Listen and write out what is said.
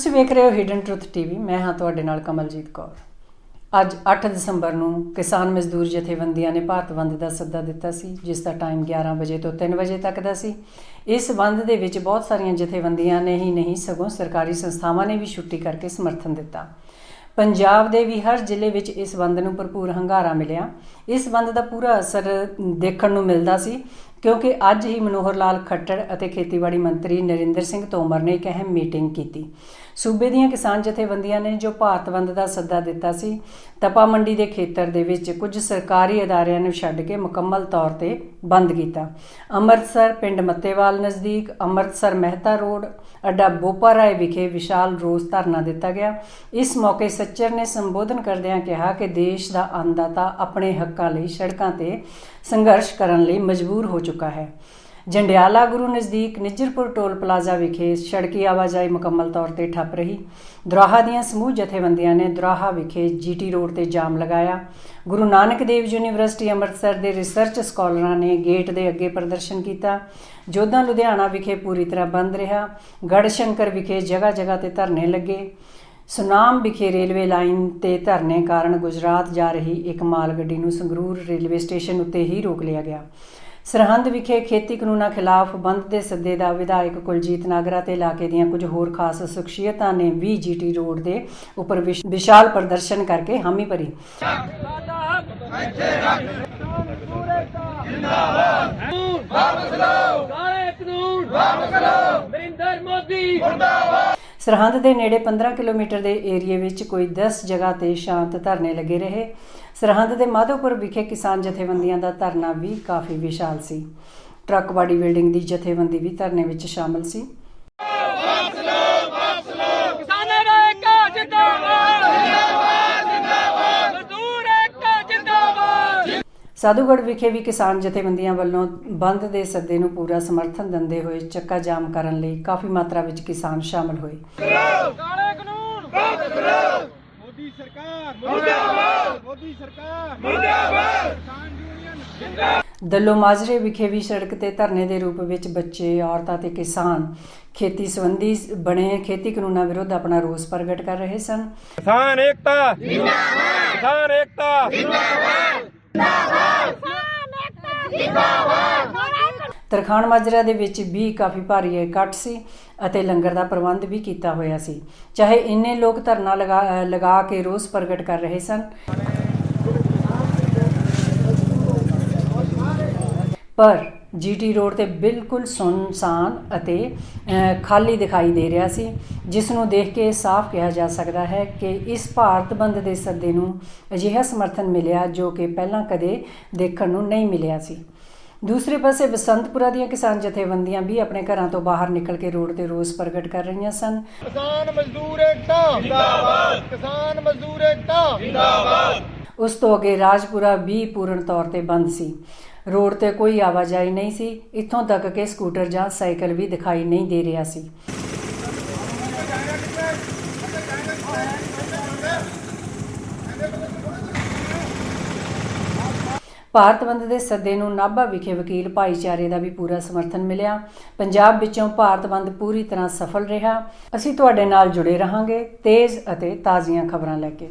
ਤੁਸੀਂ ਵੇਖ ਰਹੇ ਹੋ ਹਿਡਨ ਟਰੁੱਥ ਟੀਵੀ ਮੈਂ ਹਾਂ ਤੁਹਾਡੇ ਨਾਲ ਕਮਲਜੀਤ ਕੌਰ। ਅੱਜ 8 ਦਸੰਬਰ ਨੂੰ ਕਿਸਾਨ ਮਜ਼ਦੂਰ ਜਥੇਬੰਦੀਆਂ ਨੇ ਭਾਰਤ ਬੰਦ ਦਾ ਸੱਦਾ ਦਿੱਤਾ ਸੀ, ਜਿਸ ਦਾ ਟਾਈਮ 11 ਵਜੇ ਤੋਂ 3 ਵਜੇ ਤੱਕ ਦਾ ਸੀ। ਇਸ ਬੰਦ ਦੇ ਵਿੱਚ ਬਹੁਤ ਸਾਰੀਆਂ ਜਥੇਬੰਦੀਆਂ ਨੇ ਹੀ ਨਹੀਂ, ਸਗੋਂ ਸਰਕਾਰੀ ਸੰਸਥਾਵਾਂ ਨੇ ਵੀ ਛੁੱਟੀ ਕਰਕੇ ਸਮਰਥਨ ਦਿੱਤਾ। ਪੰਜਾਬ ਦੇ ਵੀ ਹਰ ਜ਼ਿਲ੍ਹੇ ਵਿੱਚ ਇਸ ਬੰਦ ਨੂੰ ਭਰਪੂਰ ਹੰਗਾਰਾ ਮਿਲਿਆ। ਇਸ ਬੰਦ ਦਾ ਪੂਰਾ ਅਸਰ ਦੇਖਣ ਨੂੰ ਮਿਲਦਾ ਸੀ। ਕਿਉਂਕਿ ਅੱਜ ਹੀ ਮਨੋਹਰ ਲਾਲ ਖੱਟੜ ਅਤੇ ਖੇਤੀਬਾੜੀ ਮੰਤਰੀ ਨਰਿੰਦਰ ਸਿੰਘ ਤੋਮਰ ਨੇ ਇੱਕ ਅਹਿਮ ਮੀਟਿੰਗ ਕੀਤੀ। ਸੂਬੇ ਦੀਆਂ ਕਿਸਾਨ ਜਥੇਬੰਦੀਆਂ ਨੇ ਜੋ ਭਾਰਤ ਬੰਦ ਦਾ ਸੱਦਾ ਦਿੱਤਾ ਸੀ, ਤਪਾ ਮੰਡੀ ਦੇ ਖੇਤਰ ਦੇ ਵਿੱਚ ਕੁਝ ਸਰਕਾਰੀ ਅਦਾਰਿਆਂ ਨੂੰ ਛੱਡ ਕੇ ਮੁਕੰਮਲ ਤੌਰ ਤੇ ਬੰਦ ਕੀਤਾ। ਅੰਮ੍ਰਿਤਸਰ ਪਿੰਡ ਮੱਤੇਵਾਲ ਨਜ਼ਦੀਕ ਅੰਮ੍ਰਿਤਸਰ ਮਹਿਤਾ ਰੋਡ, ਅੱਡਾ ਬੋਪਾ ਰਾਏ ਵਿਖੇ ਵਿਸ਼ਾਲ ਰੋਸ ਧਰਨਾ ਦਿੱਤਾ ਗਿਆ। ਇਸ ਮੌਕੇ ਸੱਚਰ ਨੇ ਸੰਬੋਧਨ ਕਰਦਿਆਂ ਕਿਹਾ ਕਿ ਦੇਸ਼ ਦਾ ਅੰਨਦਾਤਾ ਆਪਣੇ ਹੱਕਾਂ ਲਈ ਸੜਕਾਂ ਤੇ ਸੰਘਰਸ਼ ਕਰਨ ਲਈ ਮਜਬੂਰ ਹੋ ਚੁੱਕਾ ਹੈ। ਜੰਡਿਆਲਾ ਗੁਰੂ ਨਜ਼ਦੀਕ ਨਿੱਜਰਪੁਰ ਟੋਲ ਪਲਾਜ਼ਾ ਵਿਖੇ ਸੜਕੀ ਆਵਾਜਾਈ ਮੁਕੰਮਲ ਤੌਰ ਤੇ ਠੱਪ ਰਹੀ। ਦੁਰਾਹਾ ਦੀਆਂ ਸਮੂਹ ਜਥੇਬੰਦੀਆਂ ਨੇ ਦੁਰਾਹਾ ਵਿਖੇ ਜੀਟੀ ਰੋਡ ਤੇ ਜਾਮ ਲਗਾਇਆ। ਗੁਰੂ ਨਾਨਕ ਦੇਵ ਯੂਨੀਵਰਸਿਟੀ ਅੰਮ੍ਰਿਤਸਰ ਦੇ ਰਿਸਰਚ ਸਕਾਲਰਾਂ ਨੇ ਗੇਟ ਦੇ ਅੱਗੇ ਪ੍ਰਦਰਸ਼ਨ ਕੀਤਾ, ਜੋਧਾ ਲੁਧਿਆਣਾ ਵਿਖੇ ਪੂਰੀ ਤਰ੍ਹਾਂ ਬੰਦ ਰਿਹਾ ਗੜਸ਼ੰਕਰ ਵਿਖੇ ਜਗ੍ਹਾ ਜਗ੍ਹਾ ਤੇ ਧਰਨੇ ਲੱਗੇ। ਸੁਨਾਮ ਵਿਖੇ ਰੇਲਵੇ ਲਾਈਨ ਤੇ ਧਰਨੇ ਕਾਰਨ ਗੁਜਰਾਤ ਜਾ ਰਹੀ ਇੱਕ ਮਾਲ ਗੱਡੀ ਨੂੰ ਸੰਗਰੂਰ ਰੇਲਵੇ ਸਟੇਸ਼ਨ ਉੱਤੇ ਹੀ ਰੋਕ ਲਿਆ ਗਿਆ। ਸਰਹੰਦ ਵਿਖੇ ਖੇਤੀ ਕਾਨੂੰਨਾਂ ਖਿਲਾਫ ਬੰਦ ਦੇ ਸੱਦੇ ਦਾ ਵਿਧਾਇਕ ਕੁਲਜੀਤ ਨਾਗਰਾ ਤੇ ਇਲਾਕੇ ਦੀਆਂ ਕੁਝ ਹੋਰ ਖਾਸ ਸ਼ਖਸੀਅਤਾਂ ਨੇ ਵੀ ਜੀਟੀ ਰੋਡ ਦੇ ਉੱਪਰ ਵਿਸ਼ਾਲ ਪ੍ਰਦਰਸ਼ਨ ਕਰਕੇ ਹਾਮੀ ਭਰੀ। ਵਾਪਸ ਸਰਹੰਦ ਦੇ ਨੇੜੇ 15 ਕਿਲੋਮੀਟਰ ਦੇ ਏਰੀਏ ਵਿੱਚ ਕੋਈ 10 ਜਗ੍ਹਾ ਤੇ ਸ਼ਾਂਤ ਧਰਨੇ ਲੱਗੇ ਰਹੇ। ਸਰਹੰਦ ਦੇ ਮਾਧੋਪੁਰ ਵਿਖੇ ਕਿਸਾਨ ਜਥੇਬੰਦੀਆਂ ਦਾ ਧਰਨਾ ਵੀ ਕਾਫੀ ਵਿਸ਼ਾਲ ਸੀ। ਟਰੱਕ ਬਾਡੀ ਬਿਲਡਿੰਗ ਦੀ ਜਥੇਬੰਦੀ ਵੀ ਧਰਨੇ ਵਿੱਚ ਸ਼ਾਮਲ ਸੀ। ਸਾਧੂਗੜ੍ਹ ਵਿਖੇ ਵੀ ਕਿਸਾਨ ਜਥੇਬੰਦੀਆਂ ਵੱਲੋਂ ਬੰਦ ਦੇ ਸੱਦੇ ਨੂੰ ਪੂਰਾ ਸਮਰਥਨ ਦਿੰਦੇ ਹੋਏ ਚੱਕਾ ਜਾਮ ਕਰਨ ਲਈ ਕਾਫੀ ਮਾਤਰਾ ਵਿੱਚ ਕਿਸਾਨ ਸ਼ਾਮਲ ਹੋਏ। ਕਾਲੇ ਕਾਨੂੰਨ। ਵਾਪਸ ਲਓ ਮੋਦੀ ਸਰਕਾਰ। ਮੁਰਦਾਬਾਦ ਮੋਦੀ ਸਰਕਾਰ। ਮੁਰਦਾਬਾਦ ਕਿਸਾਨ ਯੂਨੀਅਨ ਜਿੰਦਾਬਾਦ ਦੱਲੋ ਮਾਜਰੇ ਵਿਖੇ ਵੀ ਸੜਕ ਤੇ ਧਰਨੇ ਦੇ ਰੂਪ ਵਿੱਚ ਬੱਚੇ ਔਰਤਾਂ ਤੇ ਕਿਸਾਨ ਖੇਤੀ ਸੰਬੰਧੀ ਬਣੇ ਖੇਤੀ ਕਾਨੂੰਨਾਂ ਵਿਰੁੱਧ ਆਪਣਾ ਰੋਸ ਪ੍ਰਗਟ ਕਰ ਰਹੇ ਸਨ। ਕਿਸਾਨ ਏਕਤਾ। ਜਿੰਦਾਬਾਦ ਕਿਸਾਨ ਏਕਤਾ। ਤਰਖਾਣ ਮਾਜਰਾ ਦੇ ਵਿੱਚ ਵੀ ਕਾਫੀ ਭਾਰੀ ਇਕੱਠ ਸੀ ਅਤੇ ਲੰਗਰ ਦਾ ਪ੍ਰਬੰਧ ਵੀ ਕੀਤਾ ਹੋਇਆ ਸੀ। ਚਾਹੇ ਇੰਨੇ ਲੋਕ ਧਰਨਾ ਲਗਾ ਲਗਾ ਕੇ ਰੋਸ ਪ੍ਰਗਟ ਕਰ ਰਹੇ ਸਨ। ਪਰ ਜੀਟੀ ਰੋਡ ਤੇ ਬਿਲਕੁਲ ਸੁੰਨਸਾਨ ਅਤੇ ਖਾਲੀ ਦਿਖਾਈ ਦੇ ਰਿਹਾ ਸੀ, ਜਿਸ ਨੂੰ ਦੇਖ ਕੇ ਸਾਫ਼ ਕਿਹਾ ਜਾ ਸਕਦਾ ਹੈ ਕਿ ਇਸ ਭਾਰਤ ਬੰਦ ਦੇ ਸੱਦੇ ਨੂੰ ਅਜਿਹਾ ਸਮਰਥਨ ਮਿਲਿਆ ਜੋ ਕਿ ਪਹਿਲਾਂ ਕਦੇ ਦੇਖਣ ਨੂੰ ਨਹੀਂ ਮਿਲਿਆ ਸੀ। ਦੂਸਰੇ ਪਾਸੇ ਬਸੰਤਪੁਰਾ ਦੀਆਂ ਕਿਸਾਨ ਜਥੇਬੰਦੀਆਂ ਵੀ ਆਪਣੇ ਘਰਾਂ ਤੋਂ ਬਾਹਰ ਨਿਕਲ ਕੇ ਰੋਡ ਤੇ ਰੋਸ ਪ੍ਰਗਟ ਕਰ ਰਹੀਆਂ ਸਨ। ਕਿਸਾਨ ਮਜ਼ਦੂਰ ਏਕਤਾ। ਜਿੰਦਾਬਾਦ। ਕਿਸਾਨ ਮਜ਼ਦੂਰ ਏਕਤਾ। ਜਿੰਦਾਬਾਦ। ਉਸ ਤੋਂ ਅੱਗੇ ਰਾਜਪੁਰਾ ਵੀ ਪੂਰਨ ਤੌਰ ਤੇ ਬੰਦ ਸੀ। ਰੋਡ ਤੇ ਕੋਈ ਆਵਾਜਾਈ ਨਹੀਂ ਸੀ। ਇੱਥੋਂ ਤੱਕ ਕਿ ਸਕੂਟਰ ਜਾਂ ਸਾਈਕਲ ਵੀ ਦਿਖਾਈ ਨਹੀਂ ਦੇ ਰਿਹਾ ਸੀ। ਭਾਰਤ ਬੰਦ ਦੇ ਸੱਦੇ ਨੂੰ ਨਾਭਾ ਵਿਖੇ ਵਕੀਲ ਭਾਈਚਾਰੇ ਦਾ ਵੀ ਪੂਰਾ ਸਮਰਥਨ ਮਿਲਿਆ। ਪੰਜਾਬ ਵਿੱਚੋਂ ਭਾਰਤ ਬੰਦ ਪੂਰੀ ਤਰ੍ਹਾਂ ਸਫਲ ਰਿਹਾ। ਅਸੀਂ ਤੁਹਾਡੇ ਨਾਲ ਜੁੜੇ ਰਹਾਂਗੇ ਤੇਜ਼ ਅਤੇ ਤਾਜ਼ੀਆਂ ਖਬਰਾਂ ਲੈ ਕੇ।